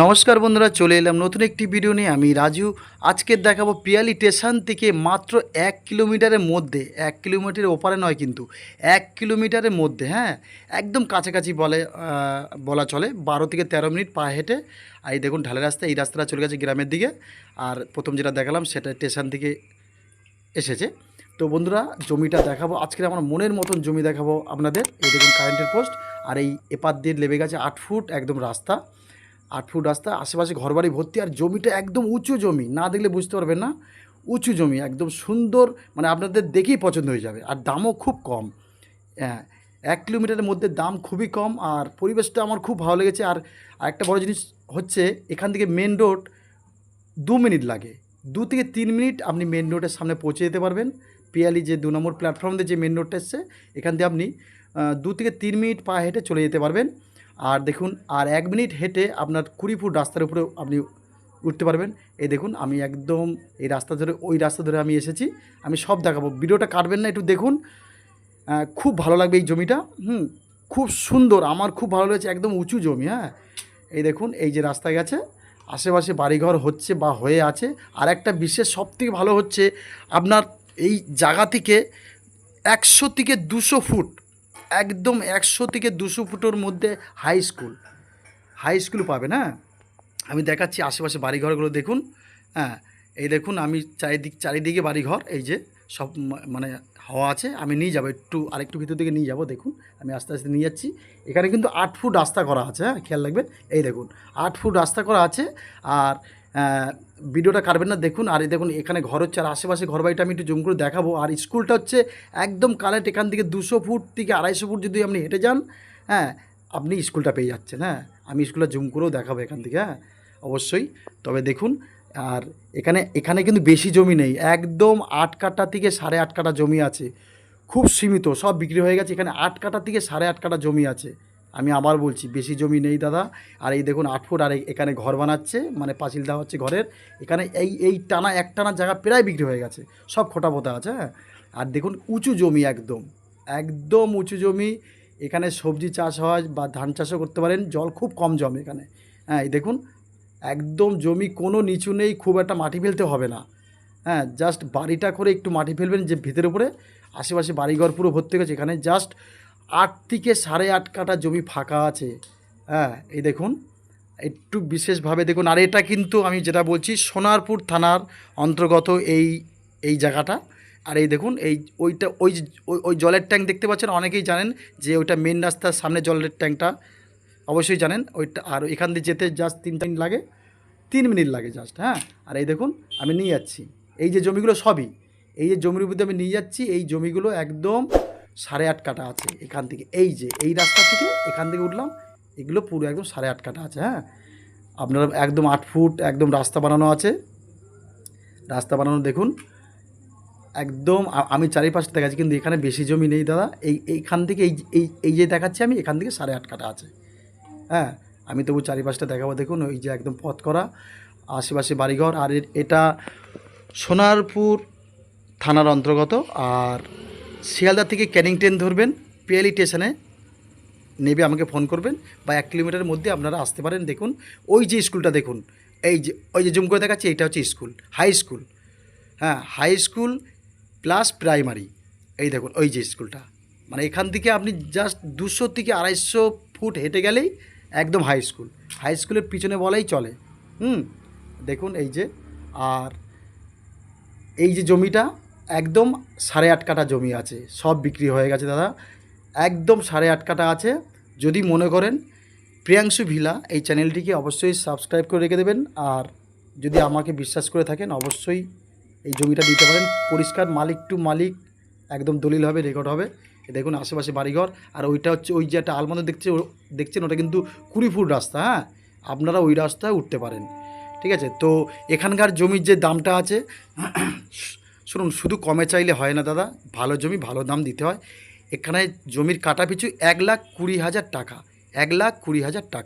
নমস্কার বন্ধুরা, চলে এলাম নতুন একটি ভিডিও নিয়ে। আমি রাজু। আজকে দেখাবো পিয়ালি স্টেশন থেকে মাত্র এক কিলোমিটারের মধ্যে, এক কিলোমিটারের ওপারে নয় কিন্তু, এক কিলোমিটারের মধ্যে হ্যাঁ? একদম কাছাকাছি বলে বলা চলে, বারো থেকে তেরো মিনিট পা হেঁটে। আর এই দেখুন ঢালে রাস্তা, এই রাস্তাটা চলে গেছে গ্রামের দিকে। আর প্রথম যেটা দেখালাম, সেটা স্টেশন থেকে এসেছে। তো বন্ধুরা, জমিটা দেখাবো। আজকে আমার মনের মতন জমি দেখাবো আপনাদের। এই দেখুন কারেন্টের পোস্ট আর এই এপার দিয়ে লেবে গেছে আট ফুট, একদম রাস্তা। আট ফুট রাস্তা আশেপাশে ঘরবাড়ি ভর্তি আর জমিটা একদম উঁচু জমি, না দেখলে বুঝতে পারবেন না। উঁচু জমি, একদম সুন্দর মানে আপনাদের দেখেই পছন্দ হয়ে যাবে। আর দামও খুব কম। হ্যাঁ এক কিলোমিটারের মধ্যে দাম খুবই কম আর পরিবেশটা আমার খুব ভালো লেগেছে। আর আরেকটা বড় জিনিস হচ্ছে, এখান থেকে মেন রোড দু মিনিট লাগে। দু থেকে তিন মিনিট আপনি মেন রোডের সামনে পৌঁছে যেতে পারবেন। পিয়ালি যে দু নম্বর প্ল্যাটফর্ম দিয়ে যে মেন রোডটা এসছে, এখান দিয়ে আপনি দু থেকে তিন মিনিট পা হেঁটে চলে যেতে পারবেন। আর দেখুন, আর এক মিনিট হেঁটে আপনার কুড়ি ফুট রাস্তার উপরে আপনি উঠতে পারবেন। এই দেখুন, আমি একদম এই রাস্তা ধরে, ওই রাস্তা ধরে আমি এসেছি। আমি সব দেখাবো। ভিডিওটা কাটবেন না, একটু দেখুন। খুব ভালো লাগবে এই জমিটা। হুম, খুব সুন্দর। আমার খুব ভালো লেগেছে, একদম উঁচু জমি হ্যাঁ। এই দেখুন, এই যে রাস্তা গেছে, আশেপাশে বাড়িঘর হচ্ছে বা হয়ে আছে। আর একটা বিশেষ সবথেকে ভালো হচ্ছে, আপনার এই জায়গা থেকে একশো থেকে দুশো ফুট একদম একশো থেকে দুশো ফুটের মধ্যে হাই স্কুল হাই স্কুল পাবেন হ্যাঁ আমি দেখাচ্ছি আশেপাশে বাড়িঘরগুলো দেখুন। হ্যাঁ এই দেখুন আমি চারিদিক চারিদিকে বাড়িঘর, এই যে সব মানে হাওয়া আছে, আমি নিয়ে যাব একটু, আরেকটু ভিতর দিকে নিয়ে যাব, দেখুন। আমি আস্তে আস্তে নিয়ে যাচ্ছি। এখানে কিন্তু আট ফুট রাস্তা করা আছে হ্যাঁ খেয়াল রাখবেন। এই দেখুন, আট ফুট রাস্তা করা আছে, আর ভিডিওটা কাটবেন না, দেখুন। আর দেখুন, এখানে ঘর হচ্ছে, আর আশেপাশে ঘর বাড়িটা আমি একটু জুম করে দেখাবো। আর স্কুলটা হচ্ছে একদম কালেক্ট, এখান থেকে দুশো ফুট থেকে আড়াইশো ফুট যদি আপনি হেঁটে যান হ্যাঁ আপনি স্কুলটা পেয়ে যাচ্ছেন হ্যাঁ। আমি স্কুলটা জুম করেও দেখাবো এখান থেকে হ্যাঁ অবশ্যই। তবে দেখুন, আর এখানে এখানে কিন্তু বেশি জমি নেই, একদম আট কাটা থেকে সাড়ে আট কাটা জমি আছে। খুব সীমিত, সব বিক্রি হয়ে গেছে, এখানে আট কাটা থেকে সাড়ে আট কাটা জমি আছে। আমি আবার বলছি, বেশি জমি নেই দাদা। আর এই দেখুন, আট ফুট, আর এখানে ঘর বানাচ্ছে মানে পাঁচিল দেওয়া হচ্ছে ঘরের। এখানে এই এই টানা এক টানা জায়গা প্রায় বিক্রি হয়ে গেছে, সব খোটা পোতা আছে হ্যাঁ? আর দেখুন, উঁচু জমি একদম একদম উঁচু জমি। এখানে সবজি চাষ হয় বা ধান চাষও করতে পারেন, জল খুব কম জমে এখানে হ্যাঁ? এই দেখুন, একদম জমি কোনো নিচু নেই, খুব একটা মাটি ফেলতে হবে না হ্যাঁ? জাস্ট বাড়িটা করে একটু মাটি ফেলবেন যে ভিতের উপরে, আশেপাশে বাড়িঘর পুরো ভর্তি গেছে, এখানে জাস্ট আট থেকে সাড়ে আট কাটা জমি ফাঁকা আছে। হ্যাঁ এই দেখুন, একটু বিশেষভাবে দেখুন, আর এটা কিন্তু আমি যেটা বলছি, সোনারপুর থানার অন্তর্গত এই এই জায়গাটা। আর এই দেখুন, এই, ওইটা, ওই ওই জলের ট্যাঙ্ক দেখতে পাচ্ছেন, অনেকেই জানেন যে ওইটা মেন রাস্তার সামনে জলের ট্যাঙ্কটা। অবশ্যই জানেন, ওইটা, আর এখান দিয়ে যেতে জাস্ট তিন মিনিট লাগে, তিন মিনিট লাগে জাস্ট হ্যাঁ। আর এই দেখুন, আমি নিয়ে যাচ্ছি। এই যে জমিগুলো সবই, এই যে জমির মধ্যে আমি নিয়ে যাচ্ছি, এই জমিগুলো একদম সাড়ে আট কাটা আছে এখান থেকে। এই যে, এই রাস্তা থেকে এখান থেকে উঠলাম, এগুলো পুরো একদম সাড়ে আট কাটা আছে হ্যাঁ? আপনারা একদম আট ফুট একদম রাস্তা বানানো আছে। রাস্তা বানানো দেখুন, একদম আমি চারিপাশটা দেখাচ্ছি, কিন্তু এখানে বেশি জমি নেই দাদা। এই, এইখান থেকে এই এই এই যে দেখাচ্ছি আমি, এখান থেকে সাড়ে আট কাটা আছে হ্যাঁ? আমি তবু চারিপাশটা দেখাবো, দেখুন, ওই যে একদম পথ করা, আশেপাশে বাড়িঘর, আর এটা সোনারপুর থানার অন্তর্গত, আর শিয়ালদা থেকে ক্যানিং ট্রেন ধরবেন, পিএলই স্টেশনে নেবে আমাকে ফোন করবেন বা এক কিলোমিটারের মধ্যে আপনারা আসতে পারেন। দেখুন, ওই যে স্কুলটা দেখুন, এই যে, ওই যে জুম করে দেখাচ্ছি, এইটা হচ্ছে স্কুল হাই স্কুল হ্যাঁ হাই স্কুল প্লাস প্রাইমারি এই দেখুন, ওই যে স্কুলটা। মানে এখান থেকে আপনি জাস্ট দুশো থেকে আড়াইশো ফুট হেঁটে গেলেই একদম হাই স্কুল হাই স্কুলের পিছনে বলাই চলে। হুম, দেখুন এই যে, আর এই যে জমিটা একদম সাড়ে আট কাটা জমি আছে, সব বিক্রি হয়ে গেছে দাদা। একদম সাড়ে আট কাটা আছে। যদি মনে করেন প্রিয়াংশু ভিলা, এই চ্যানেলটিকে অবশ্যই সাবস্ক্রাইব করে রেখে দেবেন। আর যদি আমাকে বিশ্বাস করে থাকেন, অবশ্যই এই জমিটা দিতে পারেন। পরিষ্কার মালিক টু মালিক, একদম দলিল হবে রেকর্ড হবে। দেখুন আশেপাশে বাড়িঘর, আর ওইটা হচ্ছে ওই যে একটা আলমাদ দেখছে দেখছেন, ওটা কিন্তু কুড়ি ফুট রাস্তা হ্যাঁ? আপনারা ওই রাস্তায় উঠতে পারেন। ঠিক আছে? তো এখানকার জমির যে দামটা আছে শুনুন শুধু কমে চাইলে হয় না দাদা। ভালো জমি, ভালো দাম দিতে হয়। এখানে জমির কাটা পিছু এক লাখ কুড়ি হাজার টাকা। এক লাখ কুড়ি হাজার টাকা।